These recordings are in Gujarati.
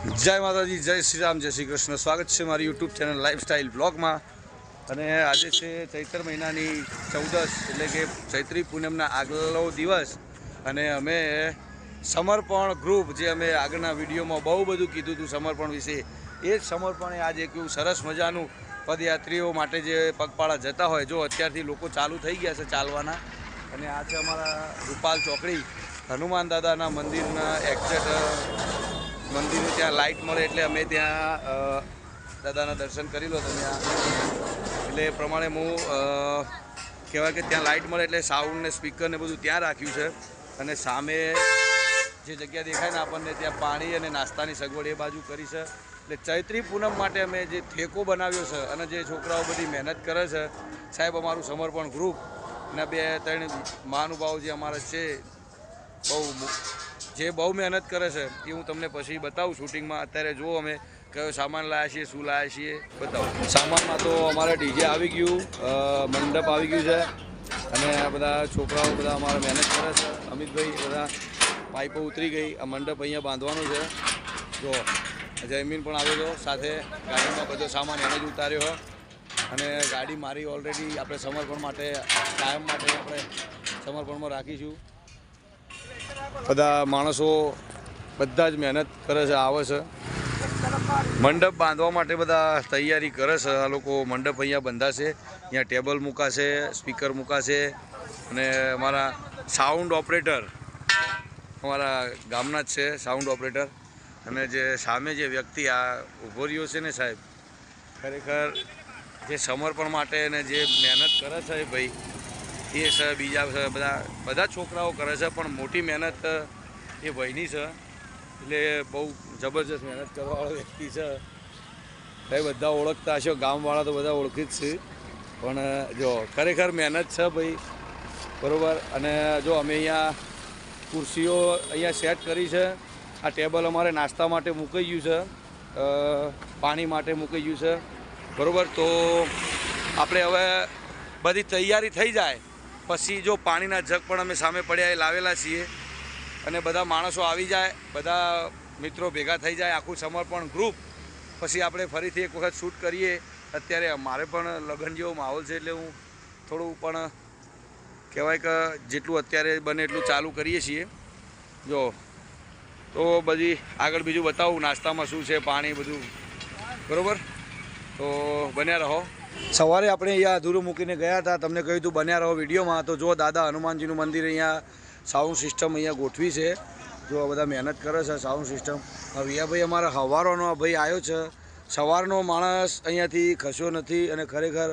જય માતાજી, જય શ્રી રામ જય શ્રી કૃષ્ણ. સ્વાગત છે મારી યુટ્યુબ ચેનલ લાઈફસ્ટાઈલ બ્લોગમાં. અને આજે છે ચૈત્ર મહિનાની ચૌદસ એટલે કે ચૈત્રી પૂનમના આગલો દિવસ. અને અમે સમર્પણ ગ્રુપ જે અમે આગળના વિડીયોમાં બહુ બધું કીધું હતું સમર્પણ વિશે, એ જ સમર્પણે આજે કેવું સરસ મજાનું પદયાત્રીઓ માટે જે પગપાળા જતા હોય, જો અત્યારથી લોકો ચાલુ થઈ ગયા છે ચાલવાના. અને આ છે અમારા રૂપાલ ચોકડી, હનુમાન દાદાના મંદિરના એક્ઝેક્ટ મંદિરે ત્યાં લાઇટ મળે એટલે અમે ત્યાં દાદાના દર્શન કરી લો તમે એટલે એ પ્રમાણે હું કહેવાય કે ત્યાં લાઇટ મળે એટલે સાઉન્ડ ને સ્પીકર ને બધું ત્યાં રાખ્યું છે. અને સામે જે જગ્યા દેખાય ને આપણને ત્યાં પાણી અને નાસ્તાની સગવડ એ બાજુ કરી છે. એટલે ચૈત્રી પૂનમ માટે અમે જે ઠેકો બનાવ્યો છે અને જે છોકરાઓ બધી મહેનત કરે છે, સાહેબ અમારું સમર્પણ ગ્રુપ અને બે ત્રણ મહાનુભાવ જે અમારા છે, બહુ જે બહુ મહેનત કરે છે, એ હું તમને પછી બતાવું શૂટિંગમાં. અત્યારે જુઓ અમે કયો સામાન લાવ્યા છીએ, શું લાવ્યા છીએ, બતાવું. સામાનમાં તો અમારે ડીજે આવી ગયું મંડપ આવી ગયું છે. અને આ બધા છોકરાઓ બધા અમારે મહેનત કરે છે. અમિતભાઈ બધા પાઇપો ઉતરી ગઈ, આ મંડપ અહીંયા બાંધવાનો છે. જો જયમીન પણ આવ્યો હતો. સાથે ગાડીમાં બધો સામાન એને જ ઉતાર્યો અને ગાડી મારી ઓલરેડી આપણે સમર્પણ માટે, કાયમ માટે આપણે સમર્પણમાં રાખીશું. બધા માણસો બધા જ મહેનત કરે છે, આવે છે. મંડપ બાંધવા માટે બધા તૈયારી કરે છે. આ લોકો મંડપ અહીંયા બંધાશે, અહીંયા ટેબલ મૂકાશે, સ્પીકર મૂકાશે અને અમારા સાઉન્ડ ઓપરેટર અમારા ગામના જ છે, સાઉન્ડ ઓપરેટર. અને જે સામે જે વ્યક્તિ આ ઊભો રહ્યો છે ને સાહેબ, ખરેખર જે સમર્પણ માટે અને જે મહેનત કરે છે ભાઈ એ છે, બીજા છે, બધા બધા છોકરાઓ કરે છે, પણ મોટી મહેનત એ વહીની છે. એટલે બહુ જબરજસ્ત મહેનત કરવાવાળો વ્યક્તિ છે. એ બધા ઓળખતા હશો, ગામવાળા તો બધા ઓળખી જ છે. પણ જો ખરેખર મહેનત છે ભાઈ, બરાબર? અને જો અમે અહીંયા ખુરશીઓ અહીંયા સેટ કરી છે. આ ટેબલ અમારે નાસ્તા માટે મૂકાઈ ગયું છે. પાણી માટે મૂકાઈ ગયું છે. બરાબર? તો આપણે હવે બધી તૈયારી થઈ જાય. પછી જો પાણીના જગ પણ અમે સામે પડ્યા એ લાવેલા છીએ. અને બધા માણસો આવી જાય, બધા મિત્રો ભેગા થઈ જાય, આખું સમર્પણ ગ્રુપ પછી આપણે ફરીથી એક વખત શૂટ કરીએ. અત્યારે મારે પણ લગ્ન જેવો માહોલ છે એટલે હું થોડું પણ કહેવાય કે જેટલું અત્યારે બને એટલું ચાલુ કરીએ છીએ. જો, તો બધી આગળ બીજું બતાવું, નાસ્તામાં શું છે, પાણી બધું. બરાબર? તો બન્યા રહો. સવારે આપણે અહીંયા અધૂરું મૂકીને ગયા હતા. તમને કહ્યું હતું બન્યા રહો વિડીયોમાં. તો જો દાદા હનુમાનજીનું મંદિર અહીંયા સાઉન્ડ સિસ્ટમ અહીંયા ગોઠવી છે. જો આ બધા મહેનત કરે છે સાઉન્ડ સિસ્ટમ હવે ભાઈ અમારા હવારોનો ભાઈ આવ્યો છે. સવારનો માણસ અહીંયાથી ખસ્યો નથી અને ખરેખર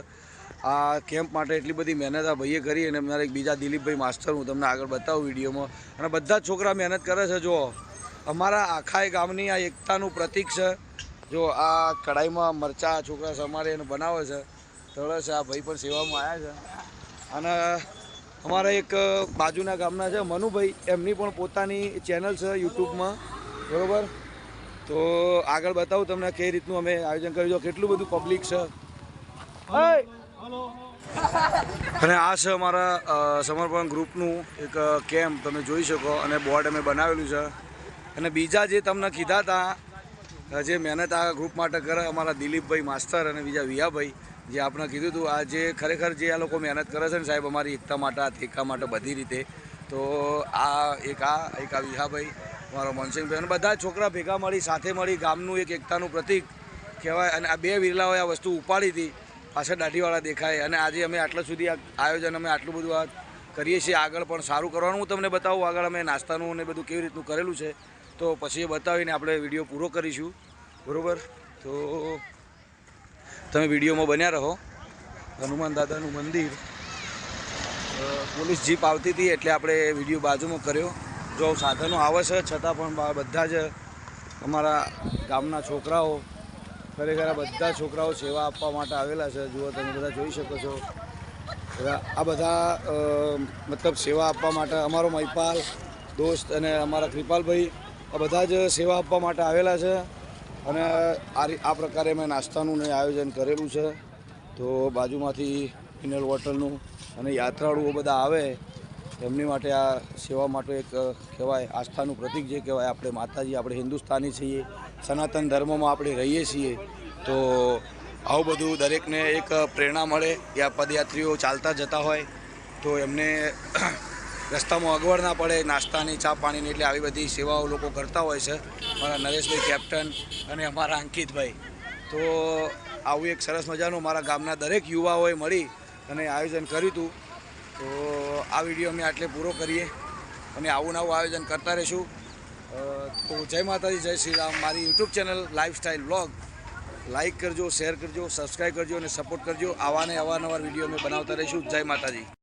આ કેમ્પ માટે એટલી બધી મહેનત આ ભાઈએ કરી અને મારા એક બીજા દિલીપભાઈ માસ્ટર હું તમને આગળ બતાવું વિડીયોમાં. અને બધા છોકરા મહેનત કરે છે જો અમારા આખા ગામની આ એકતાનું પ્રતીક છે. જો આ કઢાઈમાં મરચાં છોકરા સમારે અને બનાવે છે. છે. આ ભાઈ પણ સેવામાં આવ્યા છે. અને અમારા એક બાજુના ગામના છે, મનુભાઈ. એમની પણ પોતાની ચેનલ છે યુટ્યુબમાં. બરાબર? તો આગળ બતાવું તમને કઈ રીતનું અમે આયોજન કર્યું છે. કેટલું બધું પબ્લિક છે! અને આ છે અમારા સમર્પણ ગ્રુપનું એક કેમ્પ તમે જોઈ શકો. અને બોર્ડ અમે બનાવેલું છે. અને બીજા જે તમને કીધા હતા જે મહેનત આ ગ્રુપ માટે કરે, અમારા દિલીપભાઈ માસ્તર અને બીજા વિયાભાઈ જે આપણે કીધું હતું, આ જે ખરેખર જે આ લોકો મહેનત કરે છે ને સાહેબ, અમારી એકતા માટે, આ ટેકા માટે બધી રીતે, તો આ એક આ એક આ વિહાભાઈ, મારો મનસિંહભાઈ અને બધા છોકરા ભેગા મળી, સાથે મળી ગામનું એક એકતાનું પ્રતિક કહેવાય. અને આ બે વિરલાઓએ આ વસ્તુ ઉપાડી હતી, પાછળ દાઢીવાળા દેખાય. અને આજે અમે આટલા સુધી આ આયોજન, અમે આટલું બધું આ કરીએ છીએ. આગળ પણ સારું કરવાનું હું તમને બતાવું. આગળ અમે નાસ્તાનું અને બધું કેવી રીતનું કરેલું છે, તો પછી એ બતાવીને આપણે વીડિયો પૂરો કરીશું. બરાબર? તો તમે વિડીયોમાં બન્યા રહો. હનુમાન દાદાનું મંદિર. પોલીસ જીપ આવતી હતી એટલે આપણે વીડિયો બાજુમાં કર્યો. જો સાધનો આવે છે, છતાં પણ બધા જ અમારા ગામના છોકરાઓ, ખરેખર બધા છોકરાઓ સેવા આપવા માટે આવેલા છે. જુઓ તમે બધા જોઈ શકો છો. આ બધા મતલબ સેવા આપવા માટે અમારો મહિપાલ, દોસ્ત અને અમારા કૃપાલભાઈ, આ બધા જ સેવા આપવા માટે આવેલા છે. અને આ પ્રકારે મેં નાસ્તાનું ને આયોજન કરેલું છે. તો બાજુમાંથી મિનરલ વોટરનું અને યાત્રાળુઓ બધા આવે, એમની માટે આ સેવા માટે એક કહેવાય, આસ્થાનું પ્રતિક જે કહેવાય, આપણે માતાજી, આપણે હિન્દુસ્તાની છીએ, સનાતન ધર્મમાં આપણે રહીએ છીએ. તો આવું બધું દરેકને એક પ્રેરણા મળે, કે પદયાત્રીઓ ચાલતા જતા હોય, તો એમને રસ્તામાં અગવડ ના પડે, નાસ્તાની ચા પાણીની એટલે આવી બધી સેવાઓ લોકો કરતા હોય છે. મારા નરેશભાઈ કેપ્ટન અને અમારા અંકિતભાઈ. તો આવું એક સરસ મજાનું મારા ગામના દરેક યુવાઓએ મળી અને આયોજન કર્યું હતું. તો આ વીડિયો અમે આટલે પૂરો કરીએ. અને આવું નવું આયોજન કરતા રહીશું. તો જય માતાજી, જય શ્રી રામ. મારી YouTube channel lifestyle blog like કરજો, શેર કરજો, સબસ્ક્રાઈબ કરજો અને સપોર્ટ કરજો. આવા ને અવારનવાર વીડિયો અમે બનાવતા રહીશું. જય માતાજી.